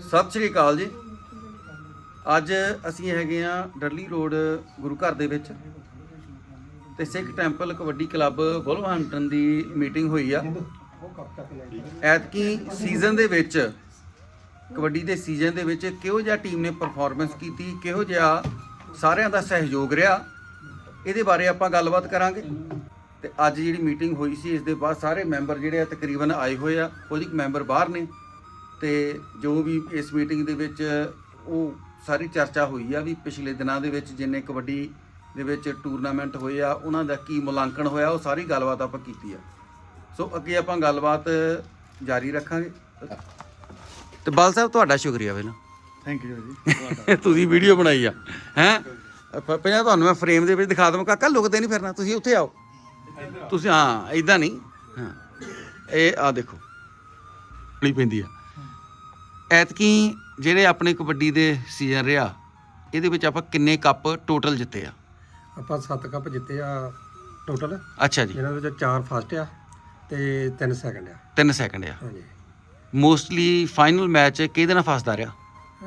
ਸਤਿ ਸ਼੍ਰੀ ਅਕਾਲ ਜੀ। ਅੱਜ ਅਸੀਂ ਹੈਗੇ ਆ ਡਰਲੀ ਰੋਡ ਗੁਰੂ ਘਰ ਦੇ ਵਿੱਚ ਤੇ Sikh temple kabaddi club Wolverhampton ਦੀ ਮੀਟਿੰਗ ਹੋਈ ਆ। ਐਤਕੀ ਸੀਜ਼ਨ ਦੇ ਵਿੱਚ, ਕਬੱਡੀ ਦੇ ਸੀਜ਼ਨ ਦੇ ਵਿੱਚ ਕਿਹੋ ਜਿਹਾ ਟੀਮ ਨੇ ਪਰਫਾਰਮੈਂਸ ਕੀਤੀ, ਕਿਹੋ ਜਿਹਾ ਸਾਰਿਆਂ ਦਾ ਸਹਿਯੋਗ ਰਿਹਾ, ਇਹਦੇ ਬਾਰੇ ਆਪਾਂ ਗੱਲਬਾਤ ਕਰਾਂਗੇ। ਤੇ ਅੱਜ ਜਿਹੜੀ ਮੀਟਿੰਗ ਹੋਈ ਸੀ, ਇਸ ਦੇ ਬਾਅਦ ਸਾਰੇ ਮੈਂਬਰ ਜਿਹੜੇ ਆ ਤਕਰੀਬਨ ਆਏ ਹੋਏ ਆ, ਕੁਝ ਕੁ ਮੈਂਬਰ ਬਾਹਰ ਨੇ। ਤੇ ਜੋ ਵੀ ਇਸ ਮੀਟਿੰਗ ਦੇ ਵਿੱਚ ਉਹ ਸਾਰੀ ਚਰਚਾ ਹੋਈ ਆ ਵੀ ਪਿਛਲੇ ਦਿਨਾਂ ਦੇ ਵਿੱਚ ਜਿੰਨੇ ਕਬੱਡੀ ਦੇ ਵਿੱਚ ਟੂਰਨਾਮੈਂਟ ਹੋਏ ਆ ਉਹਨਾਂ ਦਾ ਕੀ ਮੁਲਾਂਕਣ ਹੋਇਆ ਉਹ ਸਾਰੀ ਗੱਲਬਾਤ ਆਪਾਂ ਕੀਤੀ ਆ। ਸੋ ਅੱਗੇ ਆਪਾਂ ਗੱਲਬਾਤ ਜਾਰੀ ਰੱਖਾਂਗੇ। ਤੇ ਬਾਲ ਸਾਹਿਬ ਤੁਹਾਡਾ ਸ਼ੁਕਰੀਆ ਪਹਿਲਾਂ। ਥੈਂਕ ਯੂ ਜੀ। ਤੁਸੀਂ ਵੀਡੀਓ ਬਣਾਈ ਆ ਹੈ? ਪਹਿਲਾਂ ਤੁਹਾਨੂੰ ਮੈਂ ਫਰੇਮ ਦੇ ਵਿੱਚ ਦਿਖਾ ਦਵਾਂ। ਕਾਕਾ ਲੁਕਦੇ ਨਹੀਂ ਫਿਰਨਾ ਤੁਸੀਂ ਉੱਥੇ ਆਓ। ਤੁਸੀਂ ਹਾਂ ਇਦਾਂ ਨਹੀਂ ਹਾਂ। ਇਹ ਆ ਦੇਖੋ ਲਈ ਪੈਂਦੀ ਆ। ਐਤਕੀ ਜਿਹੜੇ ਆਪਣੇ ਕਬੱਡੀ ਦੇ ਸੀਜ਼ਨ ਰਿਹਾ ਇਹਦੇ ਵਿੱਚ ਆਪਾਂ ਕਿੰਨੇ ਕੱਪ ਟੋਟਲ ਜਿੱਤੇ ਆ? ਆਪਾਂ 7 ਕੱਪ ਜਿੱਤੇ ਆ ਟੋਟਲ ਅੱਛਾ ਜੀ। ਜਿਹਨਾਂ ਵਿੱਚ 4 ਫਸਟ ਆ ਤੇ 3 ਸੈਕੰਡ ਆ। 3 ਸੈਕਿੰਡ ਆ। ਹਾਂਜੀ। ਮੋਸਟਲੀ ਫਾਈਨਲ ਮੈਚ ਕਿਹਦੇ ਨਾਲ ਫਸਦਾ ਰਿਹਾ?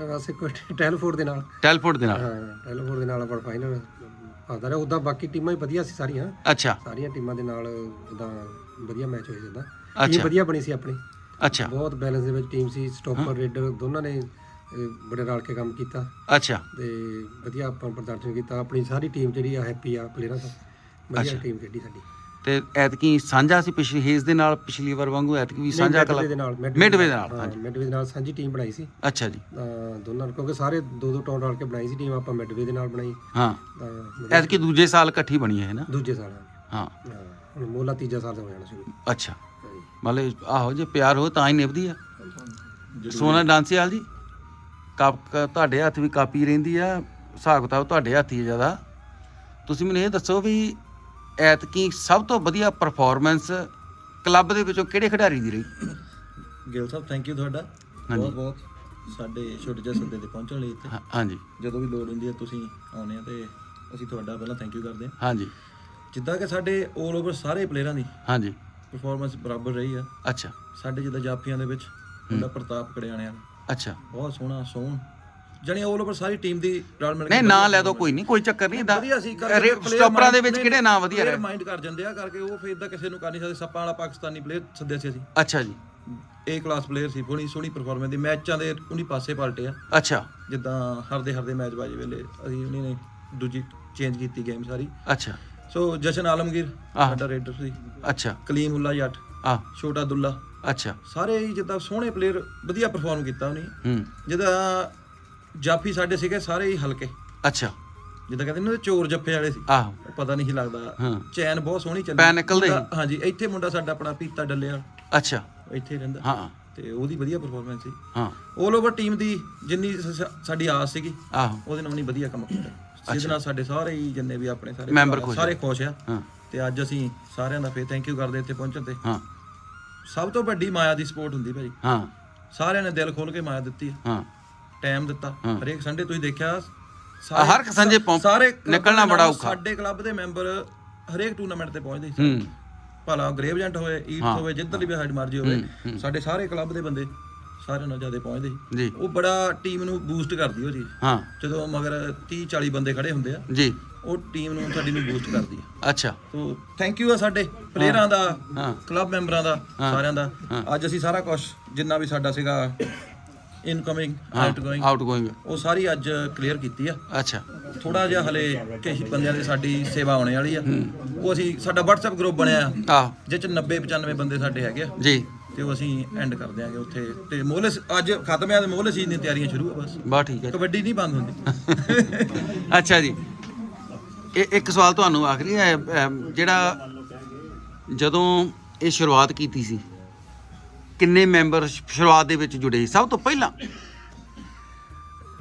ਇਹ ਬਸ ਕੋਈ ਟੈਲਫੋਰਡ ਦੇ ਨਾਲ। ਟੈਲਫੋਰਡ ਦੇ ਨਾਲ? ਹਾਂ ਟੈਲਫੋਰਡ ਦੇ ਨਾਲ ਆਪਾਂ ਫਾਈਨਲ ਆਦਾ ਰਿਹਾ। ਉਦਾਂ ਬਾਕੀ ਟੀਮਾਂ ਹੀ ਵਧੀਆ ਸੀ ਸਾਰੀਆਂ। ਅੱਛਾ। ਸਾਰੀਆਂ ਟੀਮਾਂ ਦੇ ਨਾਲ ਜਿੱਦਾਂ ਵਧੀਆ ਮੈਚ ਹੋਏ ਜਿੱਦਾਂ। ਟੀਮ ਵਧੀਆ ਬਣੀ ਸੀ ਆਪਣੀ। ਅੱਛਾ। ਬਹੁਤ ਬੈਲੈਂਸ ਦੇ ਵਿੱਚ ਟੀਮ ਸੀ ਸਟਾਪਰ ਰੇਡਰ ਦੋਨਾਂ ਨੇ ਅਹ, ਬੜੇ ਰਲ ਕੇ ਕੰਮ ਕੀਤਾ। ਅੱਛਾ। ਤੇ ਵਧੀਆ ਆਪਾਂ ਪ੍ਰਦਰਸ਼ਨ ਕੀਤਾ ਆਪਣੀ ਸਾਰੀ ਟੀਮ ਜਿਹੜੀ ਆ ਹੈਪੀ ਆ ਪਲੇਅਰਾਂ ਤੋਂ ਵਧੀਆ ਟੀਮ ਖੇਡੀ ਸਾਡੀ। ਤੇ ਐਤਕੀ ਸਾਂਝਾ ਸੀ ਪਿਛਲੀ ਹੇਜ਼ ਦੇ ਨਾਲ ਪਿਛਲੀ ਵਾਰ ਵਾਂਗੂ ਐਤਕੀ ਵੀ ਸਾਂਝਾ ਕਲੱਬ ਦੇ ਨਾਲ ਮਿਡਵੇ ਦੇ ਨਾਲ। ਹਾਂ ਮਿਡਵੇ ਦੇ ਨਾਲ ਸਾਂਝੀ ਟੀਮ ਬਣਾਈ ਸੀ। ਅੱਛਾ ਜੀ। ਤਾਂ ਦੋਨਾਂ ਨੂੰ ਕਿਉਂਕਿ ਸਾਰੇ ਦੋ ਦੋ ਟੌਣ ਰਲ ਕੇ ਬਣਾਈ ਸੀ ਟੀਮ ਆਪਾਂ ਮਿਡਵੇ ਦੇ ਨਾਲ ਬਣਾਈ। ਹਾਂ। ਤਾਂ ਐਤਕੀ ਦੂਜੇ ਸਾਲ ਇਕੱਠੀ ਬਣੀ ਹੈ ਨਾ? ਦੂਜੇ ਸਾਲ ਹਾਂ, ਹੁਣ ਮੋਲਾ ਤੀਜਾ ਸਾਲ ਹੋ ਜਾਣਾ ਸ਼ੁਰੂ। ਅੱਛਾ। ਹਾਂਜੀ। ਮਤਲਬ ਆਹੋ ਜੇ ਪਿਆਰ ਹੋ ਤਾਂ ਹੀ ਨਿਭਦੀ ਆ। ਸੋਨਾ ਡਾਂਸੀਵਾਲ ਜੀ ਕਾਪ ਕ- ਤੁਹਾਡੇ ਹੱਥ ਵੀ ਕਾਪੀ ਰਹਿੰਦੀ ਆ ਹਿਸਾਬ ਕਿਤਾਬ ਤੁਹਾਡੇ ਹੱਥ ਹੀ ਆ ਜ਼ਿਆਦਾ। ਤੁਸੀਂ ਮੈਨੂੰ ਇਹ ਦੱਸੋ ਵੀ ਐਤਕੀ ਸਭ ਤੋਂ ਵਧੀਆ ਪਰਫਾਰਮੈਂਸ ਕਲੱਬ ਦੇ ਵਿੱਚੋਂ ਕਿਹੜੇ ਖਿਡਾਰੀ ਦੀ ਰਹੀ? ਗਿਲ ਸਾਹਿਬ ਥੈਂਕ ਯੂ ਤੁਹਾਡਾ। ਹਾਂਜੀ। ਬਹੁਤ ਬਹੁਤ। ਸਾਡੇ ਛੋਟੇ ਜਿਹੇ ਸੱਦੇ ਤੇ ਪਹੁੰਚਣ ਲਈ ਇੱਥੇ। ਹਾਂਜੀ। ਜਦੋਂ ਵੀ ਲੋੜ ਹੁੰਦੀ ਹੈ ਤੁਸੀਂ ਆਉਨੇ ਆ ਤੇ ਅਸੀਂ ਤੁਹਾਡਾ ਪਹਿਲਾਂ ਥੈਂਕ ਯੂ ਕਰਦੇ ਹਾਂ ਹਾਂਜੀ। ਜਿੱਦਾਂ ਕਿ ਸਾਡੇ 올 ਓਵਰ ਸਾਰੇ ਪਲੇਅਰਾਂ ਦੀ ਹਾਂਜੀ। ਪਰਫਾਰਮੈਂਸ ਬਰਾਬਰ ਰਹੀ ਆ। ਅੱਛਾ। ਸਾਡੇ ਜਿੱਦਾਂ ਜਾਫੀਆਂ ਦੇ ਵਿੱਚ ਮੁੰਡਾ ਪ੍ਰਤਾਪ ਕੜਿਆਣਿਆਂ ਅੱਛਾ। ਬਹੁਤ ਸੋਹਣਾ ਸੋਹਣ। ਜਣੀ 올 ਓਵਰ ਸਾਰੀ ਟੀਮ ਦੀ ਰਲ ਮਿਲ ਕੇ ਨਹੀਂ ਨਾਂ ਲੈ ਦੋ ਕੋਈ ਨਹੀਂ ਕੋਈ ਚੱਕਰ ਨਹੀਂ ਏਦਾਂ ਵਧੀਆ ਸੀ ਰੇ- ਸਟਾਪਰਾਂ ਦੇ ਵਿੱਚ ਕਿਹੜੇ ਨਾਂ ਵਧੀਆ ਰਹੇ? ਮਾਈਂਡ ਕਰ ਜਾਂਦੇ ਆ ਕਰਕੇ ਉਹ ਫੇਰ ਇਦਾਂ ਕਿਸੇ ਨੂੰ ਕਰ ਨਹੀਂ ਸਕਦੇ ਸੱਪਾਂ ਵਾਲਾ ਪਾਕਿਸਤਾਨੀ ਪਲੇਅਰ ਸੱਦਿਆ ਸੀ ਅਸੀਂ। ਅੱਛਾ ਜੀ। ਏ ਕਲਾਸ ਪਲੇਅਰ ਸੀ ਬੜੀ ਸੋਹਣੀ ਪਰਫਾਰਮੈਂਸ ਦੀ ਮੈਚਾਂ ਦੇ ਉਹਨੀ ਪਾਸੇ ਪਲਟੇ ਆ। ਅੱਛਾ। ਜਿੱਦਾਂ ਹਰਦੇ ਹਰਦੇ ਮੈਚ ਬਾਜੀ ਵੇਲੇ ਅਸੀਂ ਉਹਨੇ ਨੇ ਦੂਜੀ ਚੇਂਜ ਕੀਤੀ ਗੇਮ ਸਾਰੀ। ਅੱਛਾ। ਸੋ ਜਸ਼ਨ ਆਲਮਗੀਰ ਆਹ। ਸਾਡਾ ਰੇਡਰ ਸੀ। ਅੱਛਾ। ਕਲੀਮ ਉੱਲਾ ਜੱਟ ਆ ਛੋਟਾ ਦੁੱਲਾ। ਅੱਛਾ। ਸਾਰੇ ਹੀ ਜਿੱਦਾਂ ਸੋਹਣੇ ਪਲੇਅਰ ਵਧੀਆ ਪਰਫਾਰਮ ਕੀਤਾ ਉਹਨੇ। ਹੂੰ। ਜਿੱਦਾਂ ਜਾਫੀ ਸਾਡੇ ਸੀਗੇ ਸਾਰੇ ਹੀ ਹਲਕੇ। ਅੱਛਾ। ਜਿੱਦਾਂ ਕਹਿੰਦੇ ਨੇ ਚੋਰ ਜੱਫੇ ਵਾਲੇ ਸੀ। ਆਹੋ। ਪਤਾ ਨਹੀਂ ਸੀ ਲੱਗਦਾ। ਹਾਂ। ਚੈਨ ਬਹੁਤ ਸੋਹਣੀ ਚੱਲੀ। ਪੈ ਨਿਕਲਦੇ ਸੀ। ਮੁੰਡਾ- ਹਾਂਜੀ ਇੱਥੇ ਮੁੰਡਾ ਸਾਡਾ ਆਪਣਾ ਪੀਤਾ ਡੱਲੇ ਵਾਲਾ ਅੱਛਾ। ਇੱਥੇ ਰਹਿੰਦਾ। ਹਾਂ। ਤੇ ਉਹਦੀ ਵਧੀਆ ਪਰਫਾਰਮੈਂਸ ਸੀ। ਹਾਂ। 올 ਓਵਰ ਟੀਮ ਦੀ ਜਿੰਨੀ ਸ- ਸਾਡੀ ਆਸ ਸੀਗੀ ਆਹੋ। ਉਹਦੇ ਨਾਲ ਨਹੀਂ ਵਧੀਆ ਕੰਮ ਕੀਤਾ। ਜਿਹਦੇ ਨਾਲ ਸਾਡੇ ਸਾਰੇ ਹੀ ਜਿੰਨੇ ਵੀ ਆਪਣੇ ਸਾਰੇ ਮੈਂਬਰ ਭਰਾ, ਖੁਸ਼ ਸਾਰੇ ਖੁਸ਼ ਆ। ਹਾਂ। ਤੇ ਅੱਜ ਅਸੀਂ ਸਾਰਿਆਂ ਦਾ ਫੇਰ ਥੈਂਕ ਯੂ ਕਰਦੇ ਇੱਥੇ ਪਹੁੰਚਣ ਤੇ। ਹਾਂ। ਸਭ ਤੋਂ ਵੱਡੀ ਮਾਇਆ ਦੀ ਸਪੋਰਟ ਹੁੰਦੀ ਭਾਈ ਹਾਂ। ਸਾਰਿਆਂ ਨੇ ਦਿਲ ਖੋਲ ਕੇ ਮਾਇਆ ਦਿੱਤੀ ਹੈ ਹਾਂ। ਟਾਈਮ ਦਿੱਤਾ। ਹਰੇਕ ਸੰਡੇ ਤੁਸੀਂ ਦੇਖਿਆ ਹਰ ਇੱਕ ਪਹੁੰ- ਸਾਰੇ ਨਿਕਲਣਾ ਦੇ ਬੜਾ ਨਾਲ ਔਖਾ। ਸਾਡੇ ਕਲੱਬ ਦੇ ਮੈਂਬਰ ਹਰੇਕ ਟੂਰਨਾਮੈਂਟ ਤੇ ਪਹੁੰਚਦੇ ਸੀ। ਹੂੰ। ਭਲਾ ਗ੍ਰੇਵਜੈਂਟ ਹੋਏ ਈਟ। ਹੋਵੇ ਜਿੱਧਰਲੀ ਵੀ ਸਾਡੀ ਮਰਜ਼ੀ ਹੋਵੇ। ਸਾਡੇ ਸਾਰੇ ਕਲੱਬ ਦੇ ਬੰਦੇ ਸਾਰਿਆਂ ਨਾਲ ਜ਼ਿਆਦਾ ਪਹੁੰਚਦੇ ਸੀ। ਜੀ। ਉਹ ਬੜਾ ਟੀਮ ਨੂੰ ਬੂਸਟ ਕਰਦੀ ਉਹ ਚੀਜ਼। ਹਾਂ। ਜਦੋਂ ਮਗਰ 30 40 ਬੰਦੇ ਖੜੇ ਹੁੰਦੇ ਆ ਜੀ। ਉਹ ਟੀਮ ਨੂੰ ਸਾਡੀ ਨੂੰ ਬੂਸਟ ਕਰਦੀ ਆ। ਅੱਛਾ। ਸੋ ਥੈਂਕ ਯੂ ਆ ਸਾਡੇ ਪਲੇਅਰਾਂ ਦਾ ਹਾਂ। ਕਲੱਬ ਮੈਂਬਰਾਂ ਦਾ ਸਾਰਿਆਂ ਦਾ। ਅੱਜ ਅਸੀਂ ਸਾਰਾ ਕੁਝ ਜਿੰਨਾ ਵੀ ਸਾਡਾ ਸੀਗਾ ਇਨਕਮਿੰਗ ਆਊਟਗੋਇੰਗ ਆਊਟ ਗੋਇੰਗ ਉਹ ਸਾਰੀ ਅੱਜ ਕਲੀਅਰ ਕੀਤੀ ਆ। ਅੱਛਾ। ਥੋੜਾ ਜਿਹਾ ਹਲੇ ਕਈ ਬੰਦਿਆਂ ਦੀ ਸਾਡੀ ਸੇਵਾ ਆਉਣੇ ਵਾਲੀ ਆ। ਉਹ ਅਸੀਂ ਸਾਡਾ WhatsApp ਗਰੁੱਪ ਬਣਿਆ ਆਹ। ਜਿਹ ਚ 90 95 ਬੰਦੇ ਸਾਡੇ ਹੈਗੇ ਆ। ਜੀ। ਤੇ ਉਹ ਅਸੀਂ ਐਂਡ ਕਰ ਦਿਆਂਗੇ ਉੱਥੇ। ਤੇ ਮੋਹਲੇ ਅੱਜ ਖਤਮ ਆ ਤੇ ਮੋਹਲੇ ਸੀਜ਼ਨ ਦੀਆਂ ਤਿਆਰੀਆਂ ਸ਼ੁਰੂ ਆ ਬਸ। ਬਾ ਠੀਕ ਹੈ ਕਬੱਡੀ ਨਹੀਂ ਬੰਦ ਹੁੰਦੀ। ਅੱਛਾ ਜੀ। ਇਹ ਇੱਕ ਸਵਾਲ ਤੁਹਾਨੂੰ ਆਖਰੀ ਹੈ ਜਿਹੜਾ ਜਦੋਂ ਇਹ ਸ਼ੁਰੂਆਤ ਕੀਤੀ ਸੀ ਕਿੰਨੇ ਮੈਂਬਰ ਸ਼ੁਰੂਆਤ ਦੇ ਵਿੱਚ ਜੁੜੇ ਸੀ? ਸਭ ਤੋਂ ਪਹਿਲਾਂ।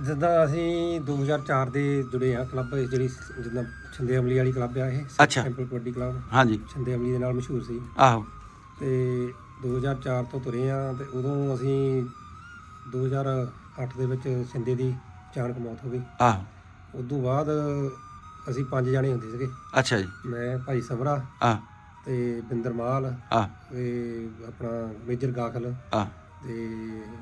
ਜਿੱਦਾਂ ਅਸੀਂ 2004 ਦੇ ਜੁੜੇ ਆ ਕਲੱਬ ਜਿਹੜੀ ਜਿੱਦਾਂ ਛੰਦੇ ਅਮਲੀ ਵਾਲੀ ਕਲੱਬ ਆ ਇਹ। ਅੱਛਾ। Temple kabaddi club. ਹਾਂਜੀ। ਛੰਦੇ ਅਮਲੀ ਦੇ ਨਾਲ ਮਸ਼ਹੂਰ ਸੀ। ਆਹੋ। ਤੇ 2004 ਤੋਂ ਤੁਰੇ ਆ ਤੇ ਉਦੋਂ ਅਸੀਂ 2008 ਦੇ ਵਿੱਚ ਸਿੰਦੇ ਦੀ ਅਚਾਨਕ ਮੌਤ ਹੋ ਗਈ। ਆਹੋ ਤੋਂ ਬਾਅਦ ਅਸੀਂ ਪੰਜ ਜਾਣੇ ਹੁੰਦੇ ਸੀਗੇ। ਅੱਛਾ ਜੀ। ਮੈਂ ਭਾਈ ਸਮਰਾ ਆ ਤੇ ਬਿੰਦਰ ਮਾਲ ਤੇ ਆਪਣਾ ਮੇਜਰ ਗਾਖਲ ਆ ਤੇ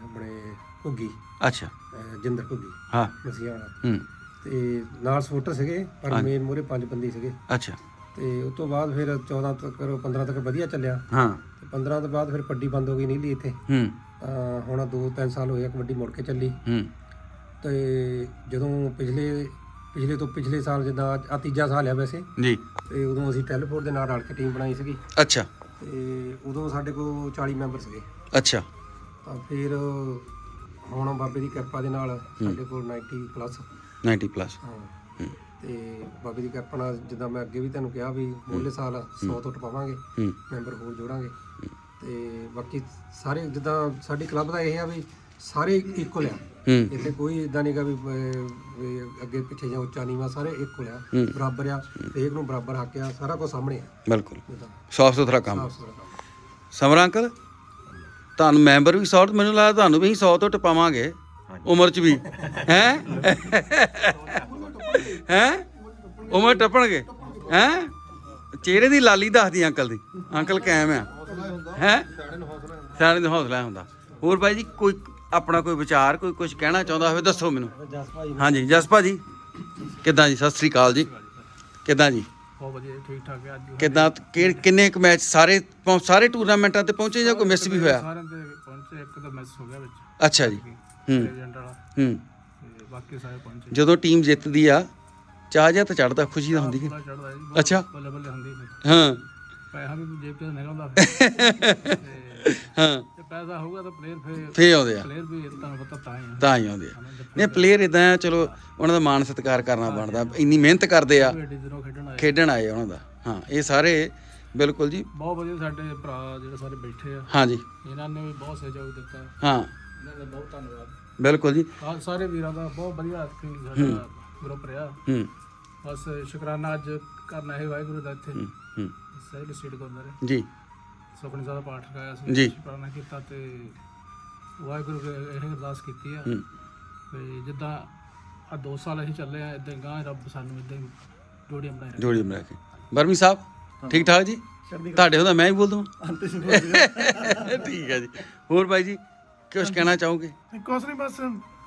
ਆਪਣੇ ਘੁੱਗੀ ਅੱਛਾ। ਅਹ ਜਿੰਦਰ ਘੁੱਗੀ। ਹਾਂ। ਮਸੀਆਂ ਵਾਲਾ। ਹੂੰ। ਤੇ ਨਾਲ ਸਪੋਰਟਰ ਸੀਗੇ ਪਰ ਮੇਨ ਮੂਹਰੇ ਪੰਜ ਬੰਦੇ ਸੀਗੇ। ਅੱਛਾ। ਤੇ ਉਸ ਤੋਂ ਬਾਅਦ ਫਿਰ 14 ਤੱਕ 15 ਤੱਕ ਵਧੀਆ ਚੱਲਿਆ। ਹਾਂ। ਤੇ 15 ਤੋਂ ਬਾਅਦ ਫਿਰ ਕਬੱਡੀ ਬੰਦ ਹੋ ਗਈ ਨੀਲੀ ਇੱਥੇ। ਹੂੰ। ਤਾਂ ਹੁਣ 2-3 ਸਾਲ ਹੋਏ ਆ ਕਬੱਡੀ ਮੁੜ ਕੇ ਚੱਲੀ। ਹੂੰ। ਤੇ ਜਦੋਂ ਪਿਛਲੇ ਪਿਛਲੇ ਤੋਂ ਪਿਛਲੇ ਸਾਲ ਜਿੱਦਾਂ ਆ ਤੀਜਾ ਸਾਲ ਆ ਵੈਸੇ। ਜੀ। ਤੇ ਉਦੋਂ ਅਸੀਂ ਟੈਲੀਫੋਰ ਦੇ ਨਾਲ ਰਲ ਕੇ ਟੀਮ ਬਣਾਈ ਸੀਗੀ। ਅੱਛਾ। ਤੇ ਉਦੋਂ ਸਾਡੇ ਕੋਲ 40 ਮੈਂਬਰ ਸੀਗੇ। ਅੱਛਾ। ਤਾਂ ਫਿਰ ਹੁਣ ਬਾਬੇ ਦੀ ਕਿਰਪਾ ਦੇ ਨਾਲ ਸਾਡੇ ਕੋਲ 90 ਪਲੱਸ 90 ਪਲੱਸ ਹਾਂ। ਤੇ ਬਾਬੇ ਦੀ ਕਿਰਪਾ ਨਾਲ ਜਿੱਦਾਂ ਮੈਂ ਅੱਗੇ ਵੀ ਤੁਹਾਨੂੰ ਕਿਹਾ ਵੀ ਮੋਲੇ ਸਾਲ 100 ਤੋਂ ਟਪਾਵਾਂਗੇ ਮੈਂਬਰ ਹੋਰ ਜੋੜਾਂਗੇ। ਤੇ ਬਾਕੀ ਸਾਰੇ ਜਿੱਦਾਂ ਸਾਡੀ ਕਲੱਬ ਦਾ ਇਹ ਆ ਵੀ ਸਾਰੇ ਇਕੁਅਲ ਆ। ਇੱਥੇ ਕੋਈ ਇਦਾਂ ਨਹੀਂਗਾ ਵੀ ਅੱਗੇ ਪਿੱਛੇ ਜਾਂ ਉੱਚਾ ਨੀਵਾ ਸਾਰੇ ਇਕੁਅਲ ਆ। ਬਰਾਬਰ ਆ ਹਰੇਕ ਨੂੰ ਬਰਾਬਰ ਹੱਕ ਆ ਸਾਰਾ ਕੁਝ ਸਾਹਮਣੇ ਆ। ਬਿਲਕੁਲ। ਜਿੱਦਾਂ ਸਾਫ਼ ਸੁਥਰਾ ਕੰਮ। ਸਾਫ਼ ਸੁਥਰਾ ਕੰਮ। ਸਮਰ ਅੰਕਲ ਤੁਹਾਨੂੰ ਮੈਂਬਰ ਵੀ 100 ਮੈਨੂੰ ਲੱਗਦਾ ਤੁਹਾਨੂੰ ਵੀ 100 ਤੋਂ ਟਪਾਵਾਂਗੇ ਉਮਰ ਚ ਵੀ। ਹੈ? ਹੈ? ਉਮਰ ਟੱਪਣਗੇ। ਹੈ? ਚਿਹਰੇ ਦੀ ਲਾਲੀ ਦੱਸਦੀ ਅੰਕਲ ਦੀ। ਅੰਕਲ ਕਾਇਮ ਆ। ਹੈ? ਸਾਰੇ ਨੂੰ ਹੌਸਲਾ ਹੁੰਦਾ। ਹੋਰ ਬਾਈ ਜੀ ਕੋਈ ਆਪਣਾ ਕੋਈ ਵਿਚਾਰ ਕੋਈ ਕੁਝ ਕਹਿਣਾ ਚਾਹੁੰਦਾ ਹੋਵੇ ਦੱਸੋ ਮੈਨੂੰ। ਭਾਈ ਹਾਂਜੀ ਜਸ ਭਾਜੀ। ਕਿੱਦਾਂ ਜੀ? ਸਤਿ ਸ੍ਰੀ ਅਕਾਲ ਜੀ। ਕਿੱਦਾਂ ਜੀ? ਬਹੁਤ ਵਧੀਆ ਜੀ, ਠੀਕ ਠਾਕ ਹੈ ਅੱਜ ਕਿੱਦਾਂ? ਕਿੰਨੇ ਕੁ ਮੈਚ ਸਾਰੇ ਸਾਰੇ ਟੂਰਨਾਮੈਂਟਾਂ ਤੇ ਪਹੁੰਚੇ ਜਾਂ ਕੋਈ ਮਿਸ ਵੀ ਹੋਇਆ? ਸਾਰਿਆਂ ਦੇ ਪਹੁੰਚੇ ਇੱਕ ਤਾਂ ਮੈਚ ਹੋ ਗਿਆ ਵਿੱਚ। ਅੱਛਾ ਜੀ। ਹੂੰ। ਏਜੰਟ ਵਾਲਾ। ਹੂੰ। ਤੇ ਬਾਕੀ ਸਾਰੇ ਪਹੁੰਚੇ। ਜਦੋਂ ਟੀਮ ਜਿੱਤਦੀ ਆ ਚਾਹ ਜਾਂ ਤਾਂ ਚੜਦਾ ਖੁਸ਼ੀ ਦਾ ਹੁੰਦੀ ਚੜਦਾ ਜੀ ਅੱਛਾ। ਬੱਲੇ ਬੱਲੇ ਹੁੰਦੀ ਨਹੀਂ ਹਾਂ। ਪੈਸਾ ਵੀ ਜੇਬ ਤੋਂ ਨਿਕਲਦਾ ਫਿਰ। ਤੇ ਹਾਂ। ਜੇ ਪੈਸਾ ਹੋਊਗਾ ਤਾਂ ਪਲੇਅਰ ਫਿਰ ਫੇ ਆਉਂਦੇ ਆ। ਪਲੇਅਰ ਵੀ ਤੁਹਾਨੂੰ ਪਤਾ ਤਾਂ ਹੀ ਆ। ਤਾਂ ਹੀ ਆਉਂਦੇ ਆ। ਨੇ ਪਲੇਅਰ ਇਦਾਂ ਚਲੋ ਉਹਨਾਂ ਦਾ ਮਾਣ ਸਤਿਕਾਰ ਕਰਨਾ ਬਣਦਾ। ਇੰਨੀ ਮਿਹਨਤ ਕਰਦੇ ਆ। ਖੇਡਣ ਆਏ। ਖੇਡਣ ਆਏ ਉਹਨਾਂ ਦਾ। ਹਾਂ ਇਹ ਸਾਰੇ ਬਿਲਕੁਲ ਜੀ। ਬਹੁਤ ਵਧੀਆ ਸਾਡੇ ਭਰਾ ਜਿਹੜੇ ਸਾਰੇ ਬੈਠੇ ਆ। ਹਾਂ ਜੀ। ਇਹਨਾਂ ਨੇ ਵੀ ਬਹੁਤ ਸਹਿਯੋਗ ਦਿੱਤਾ। ਹਾਂ। ਇਹਨਾਂ ਦਾ ਬਹੁਤ ਧੰਨਵਾਦ। ਬਿਲਕੁਲ ਜੀ। ਆਹ ਸਾਰੇ ਵੀਰਾਂ ਦਾ ਬਹੁਤ ਵਧੀਆ ਕਿ ਸਾਡਾ ਗਰੁੱਪ ਰਿਹਾ। ਹੂੰ। ਬਸ ਸ਼ੁਕਰਾਨਾ ਅੱਜ ਕਰਨਾ ਹੈ ਵਾਹਿਗੁਰੂ ਦਾ ਇੱਥੇ। ਹੂੰ, ਹੂੰ। ਸਹਿਲ ਸਟੇਟ ਗੁਰਦੁਆਰੇ ਜੀ। ਸੁਖਨੀ ਸਾਹਿਬ ਦਾ ਪਾਠ ਰਖਾਇਆ ਸੀ ਜੀ। ਸ਼ੁਕਰਾਨਾ ਕੀਤਾ ਤੇ ਵਾਹਿਗੁਰੂ ਅੱਗੇ ਇਹ ਅਰਦਾਸ ਕੀਤੀ ਆ। ਹੂੰ। ਵੀ ਜਿੱਦਾਂ ਆ ਦੋ ਸਾਲ ਅਸੀਂ ਚੱਲੇ ਆ ਇਦਾਂ ਗਾਂ ਰੱਬ ਸਾਨੂੰ ਇਦਾਂ ਹੀ ਜੋੜੀਆਂ ਬਣਾਏ ਰੱਖੇ। ਜੋੜੀ ਬਣਾ ਕੇ ਬਰਮੀ ਸਾਹਿਬ ਠੀਕ ਠਾਕ ਜੀ? ਤੁਹਾਡੇ ਹੁੰਦਾ ਮੈਂ ਹੀ ਬੋਲ ਦਵਾਂ ਠੀਕ ਹੈ ਜੀ। ਹੋਰ ਬਾਈ ਜੀ ਕੁਝ ਕਹਿਣਾ ਚਾਹੋਗੇ? ਕੁਛ ਨਹੀਂ ਬਸ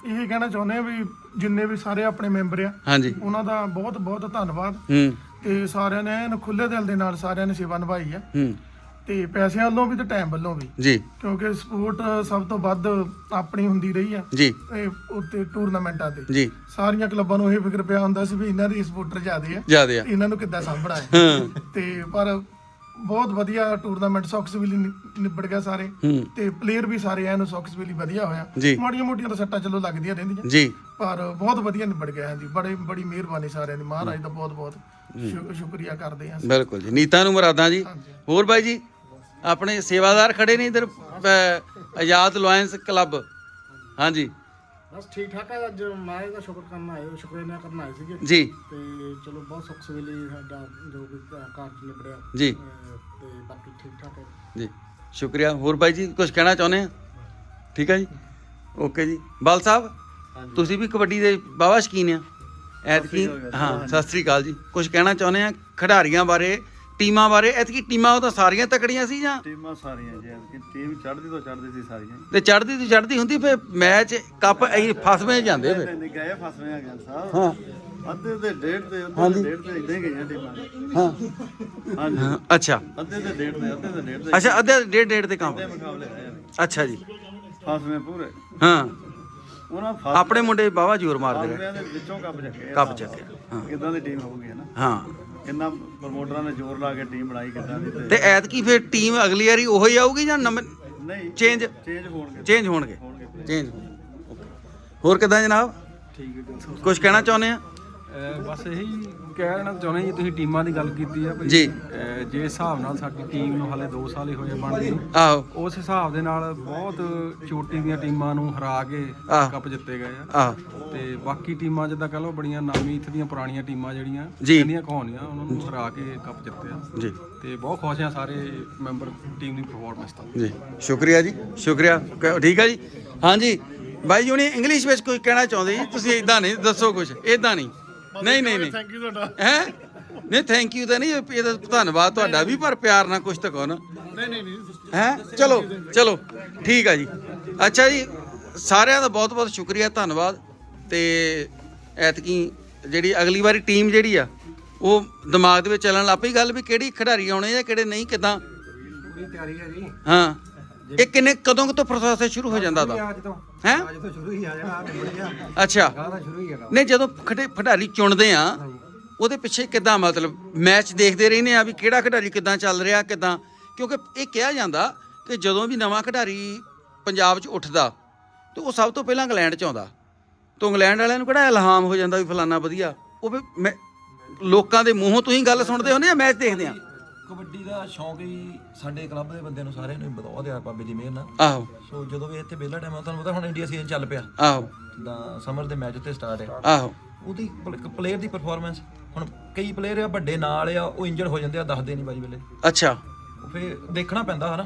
ਇਹ ਕਹਿਣਾ ਚਾਹੁੰਦੇ ਆ ਵੀ ਜਿੰਨੇ ਵੀ ਸਾਰੇ ਆਪਣੇ ਮੈਂਬਰ ਆ ਹਾਂਜੀ। ਉਹਨਾਂ ਦਾ ਬਹੁਤ ਬਹੁਤ ਧੰਨਵਾਦ। ਹੂੰ। ਤੇ ਸਾਰਿਆਂ ਨੇ ਐਨ ਖੁੱਲੇ ਦਿਲ ਦੇ ਨਾਲ ਸਾਰਿਆਂ ਨੇ ਸੇਵਾ ਨਿਭਾਈ ਆ। ਹੂੰ। ਤੇ ਪੈਸਿਆਂ ਵੱਲੋਂ ਵੀ ਤੇ ਟਾਈਮ ਵੱਲੋਂ ਵੀ। ਜੀ। ਕਿਉਂਕਿ ਸਪੋਰਟ ਸਭ ਤੋਂ ਵੱਧ ਆਪਣੀ ਹੁੰਦੀ ਰਹੀ ਆ। ਜੀ। ਤੇ ਉੱਤੇ ਟੂਰਨਾਮੈਂਟਾਂ ਤੇ। ਜੀ। ਸਾਰੀਆਂ ਕਲੱਬਾਂ ਨੂੰ ਇਹ ਫਿਕਰ ਪਿਆ ਹੁੰਦਾ ਸੀ ਵੀ ਇਹਨਾਂ ਦੇ ਸਪੋਰਟਰ ਜ਼ਿਆਦੇ ਆ। ਜਿਆਦੇ ਆ। ਇਹਨਾਂ ਨੂੰ ਕਿੱਦਾਂ ਸਾਂਭਣਾ ਹੈ। ਹਾਂ। ਤੇ ਪਰ ਬਹੁਤ ਵਧੀਆ ਟੂਰਨਾਮੈਂਟ ਸੌਕਸਵਿਲੀ ਨਿਬੜ ਗਿਆ ਸਾਰੇ। ਤੇ ਪਲੇਅਰ ਵੀ ਸਾਰੇ ਐਨ ਸੌਕਸਵਿਲੀ ਵਧੀਆ ਹੋਇਆ। ਮਾੜੀਆਂ ਮੋਟੀਆਂ ਤਾਂ ਸੱਟਾਂ ਚਲੋ ਲੱਗਦੀਆਂ ਰਹਿੰਦੀਆਂ। ਜੀ। ਪਰ ਬਹੁਤ ਵਧੀਆ ਨਿਬੜ ਗਿਆ ਹਾਂਜੀ। ਬੜੇ ਬੜੀ ਮਿਹਰਬਾਨੀ ਸਾਰਿਆਂ ਦੀ। ਮਹਾਰਾਜ ਦਾ ਬਹੁਤ ਬਹੁਤ ਸ਼ੁਕਰੀਆ ਕਰਦੇ ਹਾਂ ਬਿਲਕੁਲ ਜੀ। ਨੀਤਾਂ ਨੂੰ ਮੁਰਾਦਾਂ ਜੀ। ਹੋਰ ਬਾਈ ਜੀ? ਆਪਣੇ ਸੇਵਾਦਾਰ ਖੜੇ ਨੇ ਇਧਰ ਆਜ਼ਾਦ ਲਾਇੰਸ ਕਲੱਬ ਹਾਂਜੀ। ਬਸ ਠੀਕ ਠਾਕ ਹੈ ਅੱਜ ਮਾਏ ਦਾ ਸ਼ੁਕਰ ਕਰਨ ਆਏ ਹੋ ਸ਼ੁਕਰਾਨਾ ਕਰਨ ਆਏ ਸੀਗੇ। ਜੀ। ਤੇ ਚਲੋ ਬਹੁਤ ਸੁੱਖ ਸਵੇਲੇ ਸਾਡਾ ਜੋ ਵੀ ਕਾਰਜ ਨਿਬੜਿਆ। ਜੀ। ਅਹ ਤੇ ਬਾਕੀ ਠੀਕ ਠਾਕ ਹੈ ਜੀ ਸ਼ੁਕਰੀਆ। ਹੋਰ ਬਾਈ ਜੀ ਕੁਝ ਕਹਿਣਾ ਚਾਹੁੰਦੇ ਆ? ਠੀਕ ਹੈ ਜੀ? ਓਕੇ ਜੀ। ਬਲ ਸਾਹਿਬ ਤੁਸੀਂ ਵੀ ਕਬੱਡੀ ਦੇ ਬਾਵਾ ਸ਼ਕੀਨ ਆ। ਐਤਕੀ ਹਾਂ ਸਤਿ ਸ੍ਰੀ ਅਕਾਲ ਜੀ। ਕੁਝ ਕਹਿਣਾ ਚਾਹੁੰਦੇ ਆ ਖਿਡਾਰੀਆਂ ਬਾਰੇ? ਟੀਮਾਂ ਬਾਰੇ ਐਤਕੀ ਟੀਮਾਂ ਉਹ ਤਾਂ ਸਾਰੀਆਂ ਤਕੜੀਆਂ ਸੀ ਜਾਂ? ਟੀਮਾਂ ਸਾਰੀਆਂ ਜੀ ਐਤਕੀ ਟੀਮ ਚੜ੍ਹਦੀ ਤੋਂ ਚੜ੍ਹਦੀ ਸੀ ਸਾਰੀਆਂ। ਤੇ ਚੜਦੀ ਤੇ ਚੜਦੀ ਹੁੰਦੀ ਫੇ ਮੈਚ ਕੱਪ ਐ ਫਸਵੇਂ ਜਾਂਦੇ ਫੇ ਨਹੀਂ ਗਏ ਫਸਵੇਂ ਆ ਗਿਆ ਸਾਹਿਬ ਹਾਂ। ਅੱਧੇ ਤੇ ਡੇਢ ਤੇ ਅੱਧੇ ਤੇ ਡੇਢ ਤੇ ਇਦਾਂ ਹੀ ਗਈਆਂ ਟੀਮਾਂ। ਹਾਂ। ਹਾਂਜੀ। ਹਾਂ, ਅੱਛਾ। ਅੱਧੇ ਤੇ ਡੇਢ ਤੇ ਅੱਧੇ ਤੇ ਡੇਢ ਤੇ। ਅੱਛਾ ਅੱਧੇ ਡੇਢ ਡੇਢ ਤੇ ਕੰਮ। ਦੇ ਮੁਕਾਬਲੇ ਅੱਛਾ ਜੀ। ਫਸਵੇਂ ਪੂਰੇ। ਹਾਂ। ਉਹਨਾਂ ਆਪਣੇ ਮੁੰਡੇ ਬਾਵਾ ਜ਼ੋਰ ਮਾਰਦੇ ਰਹੇ ਫਸਵਿਆਂ ਦੇ ਵਿੱਚੋਂ ਕੱਪ ਚੱਕੇ ਆ। ਕੱਪ ਚੱਕਿਆ ਹਾਂ। ਕਿੱਦਾਂ ਦੀ ਟੀਮ ਹੋਊਗੀ ਹੈ ਨਾ? ਹਾਂ। ਕਿੰਨਾ ਪ੍ਰਮੋਟਰਾਂ ਨੇ ਜ਼ੋਰ ਲਾ ਕੇ ਟੀਮ ਬਣਾਈ ਕਿੱਦਾਂ ਦੀ ਤੇ ਤੇ ਐਤਕੀ ਫਿਰ ਟੀਮ ਅਗਲੀ ਵਾਰੀ ਉਹੋ ਹੀ ਆਊਗੀ ਜਾਂ ਨਵੇਂ ਨਹੀਂ ਚੇਂਜ ਚੇਂਜ ਹੋਣਗੇ। ਚੇਂਜ ਹੋਣਗੇ। ਹੋਣਗੇ ਚੇਂਜ ਹੋਰ ਕਿਦਾਂ ਜਨਾਬ? ਠੀਕ ਹੈ ਕੁਝ ਕਹਿਣਾ ਚਾਹੁੰਦੇ ਆ? ਬਸ ਇਹੀ ਕਹਿਣਾ ਚਾਹੁੰਦੇ ਜੀ ਤੁਸੀਂ ਟੀਮਾਂ ਦੀ ਗੱਲ ਕੀਤੀ ਆ ਵੀ ਜੀ। ਅਹ ਜੇ ਹਿਸਾਬ ਨਾਲ ਸਾਡੀ ਟੀਮ ਨੂੰ ਹਲੇ 2 ਸਾਲ ਹੀ ਹੋਏ ਬਣਦੀ ਨੂੰ ਆਹੋ। ਉਸ ਹਿਸਾਬ ਦੇ ਨਾਲ ਬਹੁਤ ਚੋਟੀ ਦੀਆਂ ਟੀਮਾਂ ਨੂੰ ਹਰਾ ਕੇ ਆਹ। ਕੱਪ ਜਿੱਤੇ ਗਏ ਆ। ਆਹ। ਤੇ ਬਾਕੀ ਟੀਮਾਂ ਜਿੱਦਾਂ ਕਹ ਲਓ ਬੜੀਆਂ ਨਾਮੀ ਇੱਥੇ ਦੀਆਂ ਪੁਰਾਣੀਆਂ ਟੀਮਾਂ ਜਿਹੜੀਆਂ ਜੀ। ਕਹਿੰਦੀਆਂ ਕਹਾਣੀਆਂ ਉਹਨਾਂ ਨੂੰ ਹਰਾ ਕੇ ਕੱਪ ਜਿੱਤੇ ਆ। ਜੀ। ਤੇ ਬਹੁਤ ਖੁਸ਼ ਆ ਸਾਰੇ ਮੈਂਬਰ ਟੀਮ ਦੀ ਪਰਫਾਰਮੈਂਸ ਤੋਂ। ਜੀ। ਸ਼ੁਕਰੀਆ ਜੀ ਸ਼ੁਕਰੀਆ। ਕ- ਠੀਕ ਹੈ ਜੀ? ਹਾਂਜੀ। ਬਾਈ ਜੀ ਨੇ ਇੰਗਲਿਸ਼ ਵਿੱਚ ਕੋਈ ਕਹਿਣਾ ਚਾਹੁੰਦੇ ਜੀ? ਤੁਸੀਂ ਇਦਾਂ ਨਹੀਂ ਦੱਸੋ ਕੁਝ ਇਦਾਂ ਨਹੀਂ। ਨਹੀਂ ਨਹੀਂ ਨਹੀਂ। ਥੈਂਕ ਯੂ ਤੁਹਾਡਾ। ਹੈ? ਨਹੀਂ ਥੈਂਕ ਯੂ ਤਾਂ ਨਹੀਂ ਇਹ- ਇਹਦਾ ਧੰਨਵਾਦ ਤੁਹਾਡਾ ਵੀ ਪਰ ਪਿਆਰ ਨਾਲ ਕੁਝ ਤਾਂ ਕਹੋ ਨਾ। ਨਹੀਂ ਨਹੀਂ ਨਹੀਂ ਹੈ? ਚਲੋ ਚਲੋ ਠੀਕ ਆ ਜੀ। ਅੱਛਾ ਜੀ ਸਾਰਿਆਂ ਦਾ ਬਹੁਤ ਬਹੁਤ ਸ਼ੁਕਰੀਆ ਧੰਨਵਾਦ। ਤੇ ਐਤਕੀ ਜਿਹੜੀ ਅਗਲੀ ਵਾਰੀ ਟੀਮ ਜਿਹੜੀ ਆ ਉਹ ਦਿਮਾਗ ਦੇ ਵਿੱਚ ਚੱਲਣ ਲੱਗ ਪਈ ਗੱਲ ਵੀ ਕਿਹੜੀ ਖਿਡਾਰੀ ਆਉਣੇ ਜਾਂ ਕਿਹੜੇ ਨਹੀਂ ਕਿਦਾਂ? ਪੂਰੀ ਤਿਆਰੀ ਹੈ ਜੀ। ਹਾਂ। ਇਹ ਕਿੰਨੇ ਕਦੋਂ ਕੁ ਤੋਂ ਪ੍ਰੋਸੈਸ ਸ਼ੁਰੂ ਹੋ ਜਾਂਦਾ ਦਾ ਅੱਜ ਤੋਂ। ਹੈਂ? ਅੱਜ ਤੋਂ ਸ਼ੁਰੂ ਹੀ ਆ ਜਾਣਾ ਬੜੀਆ ਅੱਛਾ। ਗਾਹ ਦਾ ਸ਼ੁਰੂ ਹੀ ਹੈਗਾ ਨਹੀਂ ਜਦੋਂ ਖਿਡਾ- ਖਿਡਾਰੀ ਚੁਣਦੇ ਆ ਉਹਦੇ ਪਿੱਛੇ ਕਿੱਦਾਂ ਮਤਲਬ ਮੈਚ ਦੇਖਦੇ ਰਹਿੰਦੇ ਆ ਵੀ ਕਿਹੜਾ ਖਿਡਾਰੀ ਕਿੱਦਾਂ ਚੱਲ ਰਿਹਾ ਕਿੱਦਾਂ? ਕਿਉਂਕਿ ਇਹ ਕਿਹਾ ਜਾਂਦਾ ਕਿ ਜਦੋਂ ਵੀ ਨਵਾਂ ਖਿਡਾਰੀ ਪੰਜਾਬ 'ਚ ਉੱਠਦਾ ਤੇ ਉਹ ਸਭ ਤੋਂ ਪਹਿਲਾਂ ਇੰਗਲੈਂਡ 'ਚ ਆਉਂਦਾ। ਤੋਂ ਇੰਗਲੈਂਡ ਵਾਲਿਆਂ ਨੂੰ ਕਿਹੜਾ ਇਲਹਾਮ ਹੋ ਜਾਂਦਾ ਵੀ ਫਲਾਨਾ ਵਧੀਆ? ਉਹ ਵੀ ਮੈਂ- ਲੋਕਾਂ ਦੇ ਮੂੰਹੋਂ ਤੁਸੀਂ ਗੱਲ ਸੁਣਦੇ ਹੋ ਨਾ ਜਾਂ ਮੈਚ ਦੇਖਦੇ ਆ। ਕਬੱਡੀ ਦਾ ਸ਼ੌਂਕ ਹੀ ਸਾਡੇ ਕਲੱਬ ਦੇ ਬੰਦਿਆਂ ਨੂੰ ਸਾਰਿਆਂ ਨੂੰ ਹੀ ਬਹੁਤ ਆ ਬਾਬੇ ਦੀ ਮਿਹਰ ਨਾਲ। ਆਹੋ। ਸੋ ਜਦੋਂ ਵੀ ਇੱਥੇ ਵਿਹਲਾ ਟਾਈਮ ਆ ਤੁਹਾਨੂੰ ਪਤਾ ਹੁਣ ਇੰਡੀਆ ਸੀਜ਼ਨ ਚੱਲ ਪਿਆ। ਆਹੋ। ਜਿੱਦਾਂ ਸਮਰ ਦੇ ਮੈਚ ਉੱਤੇ ਸਟਾਰਟ ਆ। ਆਹੋ। ਉਹਦੀ ਪਲੇਅਰ ਦੀ ਪਰਫਾਰਮੈਂਸ ਹੁਣ ਕਈ ਪਲੇਅਰ ਆ ਵੱਡੇ ਨਾਲ ਆ ਉਹ ਇੰਜਰਡ ਹੋ ਜਾਂਦੇ ਆ ਦੱਸਦੇ ਨਹੀਂ ਬਾਈ ਵੇਲੇ। ਅੱਛਾ। ਉਹ ਫੇਰ ਦੇਖਣਾ ਪੈਂਦਾ ਹਨਾ।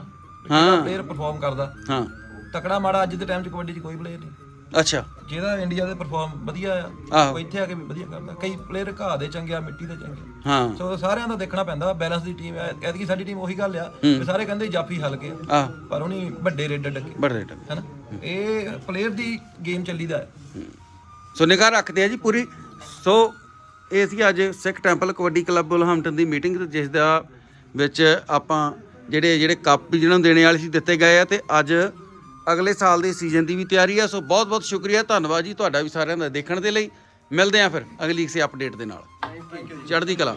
ਹਾਂ। ਪਲੇਅਰ ਪਰਫਾਰਮ ਕਰਦਾ। ਹਾਂ। ਤਕੜਾ ਮਾੜਾ ਅੱਜ ਦੇ ਟਾਈਮ 'ਚ ਕਬੱਡੀ 'ਚ ਕੋਈ ਪਲੇਅਰ ਨਹੀਂ ਅੱਛਾ। ਜਿਹਦਾ ਇੰਡੀਆ ਦੇ ਪਰਫਾਰਮ ਵਧੀਆ ਆ ਆਹੋ। ਉਹ ਇੱਥੇ ਆ ਕੇ ਵੀ ਵਧੀਆ ਕਰਦਾ। ਕਈ ਪਲੇਅਰ ਘਾਹ ਦੇ ਚੰਗੇ ਆ ਮਿੱਟੀ ਦੇ ਚੰਗੇ ਹਾਂ। ਸੋ ਸਾਰਿਆਂ ਦਾ ਦੇਖਣਾ ਪੈਂਦਾ ਬੈਲੈਂਸ ਦੀ ਟੀਮ ਐ ਐਤਕੀ ਸਾਡੀ ਟੀਮ ਉਹੀ ਗੱਲ ਆ ਸਾਰੇ ਕਹਿੰਦੇ ਜਾਫੀ ਹਲਕੇ ਆ ਆਹ। ਪਰ ਉਹਨੀ ਵੱਡੇ ਰੇਡ ਡੱਕੇ ਬੜੇ ਰੇਟ ਹੈਨਾ? ਇਹ ਪਲੇਅਰ ਦੀ ਗੇਮ ਚੱਲੀਦਾ ਹੈ। ਸੋ ਨਿਗਾਹ ਰੱਖਦੇ ਆ ਜੀ ਪੂਰੀ। ਸੋ ਇਹ ਸੀ ਅੱਜ Sikh temple kabaddi club Wolverhampton ਦੀ ਮੀਟਿੰਗ ਤੇ ਜਿਸ ਦਾ ਵਿੱਚ ਆਪਾਂ ਜਿਹੜੇ ਜਿਹੜੇ ਕੱਪ ਵੀ ਜਿਹਨਾਂ ਨੂੰ ਦੇਣੇ ਵਾਲੇ ਸੀ ਦਿੱਤੇ ਗਏ ਆ ਤੇ ਅੱਜ ਅਗਲੇ ਸਾਲ ਦੇ ਸੀਜ਼ਨ ਦੀ ਵੀ ਤਿਆਰੀ ਆ, ਸੋ ਬਹੁਤ ਬਹੁਤ ਸ਼ੁਕਰੀਆ, ਧੰਨਵਾਦ ਜੀ ਤੁਹਾਡਾ ਵੀ ਸਾਰਿਆਂ ਦਾ ਦੇਖਣ ਦੇ ਲਈ। ਮਿਲਦੇ ਆ ਫਿਰ ਅਗਲੀ ਕਿਸੇ ਅਪਡੇਟ ਦੇ ਨਾਲ। ਚੜ੍ਹਦੀ ਕਲਾ।